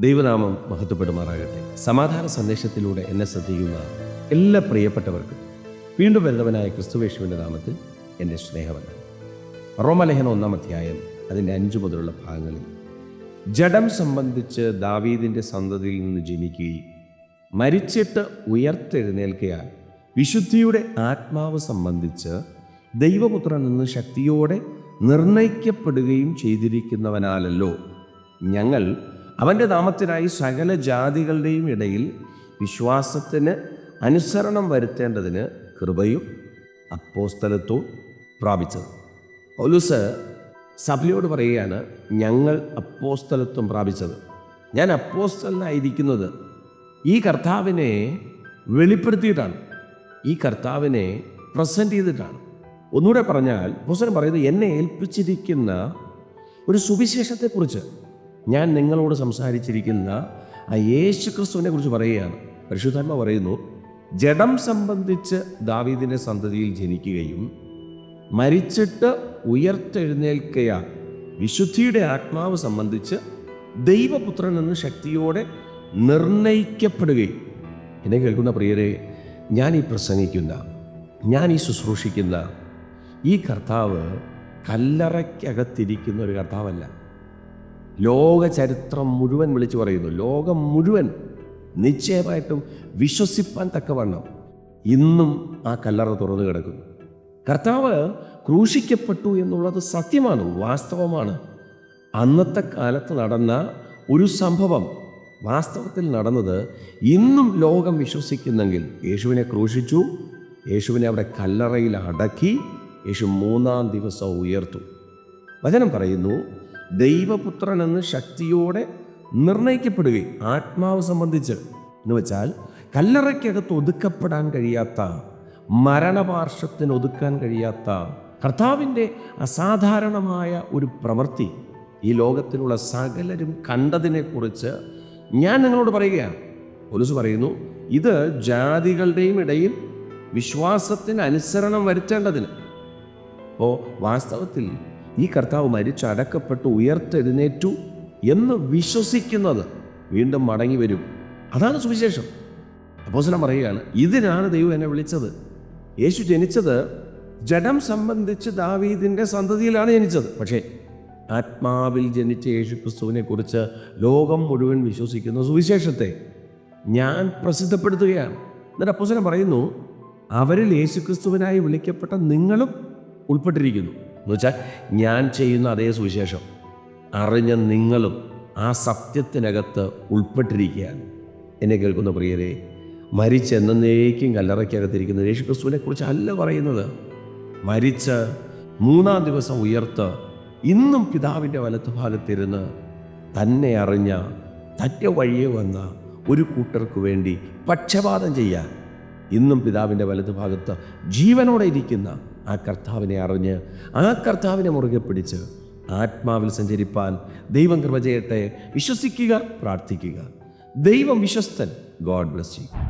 ദൈവനാമം മഹത്വപ്പെടുമാറാകട്ടെ. സമാധാന സന്ദേശത്തിലൂടെ എന്നെ ശ്രദ്ധിക്കുന്ന എല്ലാ പ്രിയപ്പെട്ടവർക്കും വീണ്ടും വരുന്നവനായ ക്രിസ്തുവേശുവിന്റെ നാമത്തിൽ എന്റെ സ്നേഹമല്ല റോമലേഖന ഒന്നാം അധ്യായം അതിന്റെ അഞ്ചു മുതലുള്ള ഭാഗങ്ങളിൽ ജഡം സംബന്ധിച്ച് ദാവീദിന്റെ സന്തതിയിൽ നിന്ന് ജനിക്കുകയും മരിച്ചിട്ട് ഉയർത്തെഴുന്നേൽക്കയാൽ വിശുദ്ധിയുടെ ആത്മാവ് സംബന്ധിച്ച് ദൈവപുത്രൻ നിന്ന് ശക്തിയോടെ നിർണയിക്കപ്പെടുകയും ചെയ്തിരിക്കുന്നവനാലല്ലോ ഞങ്ങൾ അവന്റെ നാമത്തിനായി സകല ജാതികളുടെയും ഇടയിൽ വിശ്വാസത്തിന് അനുസരണം വരുത്തേണ്ടതിന് കൃപയും അപ്പോസ്തലത്വവും പ്രാപിച്ചത്. ഒലുസ് സഭയോട് പറയുകയാണ് ഞങ്ങൾ അപ്പോസ്തലത്വം പ്രാപിച്ചത്. ഞാൻ അപ്പോസ്തലനായിരിക്കുന്നത് ഈ കർത്താവിനെ വെളിപ്പെടുത്തിയിട്ടാണ്. ഈ കർത്താവിനെ പ്രസന്റ് ചെയ്തിട്ടാണ്. ഒന്നുകൂടെ പറഞ്ഞാൽ പുസ്തകം പറയുന്നത് എന്നെ ഏൽപ്പിച്ചിരിക്കുന്ന ഒരു സുവിശേഷത്തെക്കുറിച്ച്. ഞാൻ നിങ്ങളോട് സംസാരിച്ചിരിക്കുന്ന ആ യേശു ക്രിസ്തുവിനെ കുറിച്ച് പറയുകയാണ്. പരിശുദ്ധാത്മ പറയുന്നു ജഡം സംബന്ധിച്ച് ദാവീദിന്റെ സന്തതിയിൽ ജനിക്കുകയും മരിച്ചിട്ട് ഉയർത്തെഴുന്നേൽക്കയാൽ വിശുദ്ധിയുടെ ആത്മാവ് സംബന്ധിച്ച് ദൈവപുത്രൻ എന്ന ശക്തിയോടെ നിർണയിക്കപ്പെടുകയും. എന്നെ കേൾക്കുന്ന പ്രിയരെ ഞാൻ ഈ പ്രസംഗിക്കുന്ന ഞാൻ ഈ ശുശ്രൂഷിക്കുന്ന ഈ കർത്താവ് കല്ലറയ്ക്കകത്തിരിക്കുന്ന ഒരു കർത്താവല്ല. ലോക ചരിത്രം മുഴുവൻ വിളിച്ചു പറയുന്നു. ലോകം മുഴുവൻ നിശ്ചയമായിട്ടും വിശ്വസിപ്പാൻ തക്കവണ്ണം ഇന്നും ആ കല്ലറ തുറന്നു കിടക്കുന്നു. കർത്താവ് ക്രൂശിക്കപ്പെട്ടു എന്നുള്ളത് സത്യമാണ് വാസ്തവമാണ്. അന്നത്തെ കാലത്ത് നടന്ന ഒരു സംഭവം വാസ്തവത്തിൽ നടന്നത് ഇന്നും ലോകം വിശ്വസിക്കുന്നെങ്കിൽ യേശുവിനെ ക്രൂശിച്ചു യേശുവിനെ അവിടെ കല്ലറയിൽ അടക്കി യേശു മൂന്നാം ദിവസം ഉയർത്തു. വചനം പറയുന്നു ദൈവപുത്രൻ എന്ന് ശക്തിയോടെ നിർണയിക്കപ്പെടുകയും ആത്മാവ് സംബന്ധിച്ച്. എന്ന് വെച്ചാൽ കല്ലറയ്ക്കകത്ത് ഒതുക്കപ്പെടാൻ കഴിയാത്ത മരണപാർശ്വത്തിന് ഒതുക്കാൻ കഴിയാത്ത കർത്താവിന്റെ അസാധാരണമായ ഒരു പ്രവൃത്തി ഈ ലോകത്തിലുള്ള സകലരും കണ്ടതിനെക്കുറിച്ച് ഞാൻ നിങ്ങളോട് പറയുകയാണ്. പോലീസ് പറയുന്നു ഇത് ജാതികളുടെയും ഇടയിൽ വിശ്വാസത്തിന് അനുസരണം വരുത്തേണ്ടതിന്. അപ്പോൾ വാസ്തവത്തിൽ ഈ കർത്താവ് മരിച്ചടക്കപ്പെട്ടു ഉയർത്തെഴുന്നേറ്റു എന്ന് വിശ്വസിക്കുന്നത് വീണ്ടും മടങ്ങി വരും. അതാണ് സുവിശേഷം. അപ്പോസനം പറയുകയാണ് ഇതിനാണ് ദൈവം എന്നെ വിളിച്ചത്. യേശു ജനിച്ചത് ജഡം സംബന്ധിച്ച് ദാവീദിന്റെ സന്തതിയിലാണ് ജനിച്ചത്. പക്ഷേ ആത്മാവിൽ ജനിച്ച യേശു ക്രിസ്തുവിനെ കുറിച്ച് ലോകം മുഴുവൻ വിശ്വസിക്കുന്ന സുവിശേഷത്തെ ഞാൻ പ്രസിദ്ധപ്പെടുത്തുകയാണ്. എന്നിട്ട് അപ്പോസനം പറയുന്നു അവരിൽ യേശു ക്രിസ്തുവിനായി വിളിക്കപ്പെട്ട നിങ്ങളും ഉൾപ്പെട്ടിരിക്കുന്നു. എന്ന് വെച്ചാൽ ഞാൻ ചെയ്യുന്ന അതേ സുവിശേഷം. അറിഞ്ഞ നിങ്ങളും ആ സത്യത്തിനകത്ത് ഉൾപ്പെട്ടിരിക്കുകയാണ്. എന്നെ കേൾക്കുന്ന പ്രിയരെ മരിച്ചെന്നേക്കും കല്ലറയ്ക്കകത്തിരിക്കുന്ന യേശു ക്രിസ്തുവിനെ കുറിച്ച് അല്ല പറയുന്നത്. മരിച്ച് മൂന്നാം ദിവസം ഉയർത്ത് ഇന്നും പിതാവിന്റെ വലത്തുഭാഗത്തിരുന്ന് തന്നെ അറിഞ്ഞ തറ്റ വഴിയെ വന്ന ഒരു കൂട്ടർക്ക് വേണ്ടി പക്ഷപാതം ചെയ്യാൻ ഇന്നും പിതാവിന്റെ വലതുഭാഗത്ത് ജീവനോടെ ഇരിക്കുന്ന ആ കർത്താവിനെ അറിഞ്ഞ് ആ കർത്താവിനെ മുറുകെ പിടിച്ച് ആത്മാവിൽ സഞ്ചരിപ്പാൻ ദൈവം കൃപ ചെയ്യട്ടെ. വിശ്വസിക്കുക പ്രാർത്ഥിക്കുക. ദൈവം വിശ്വസ്തൻ. God bless you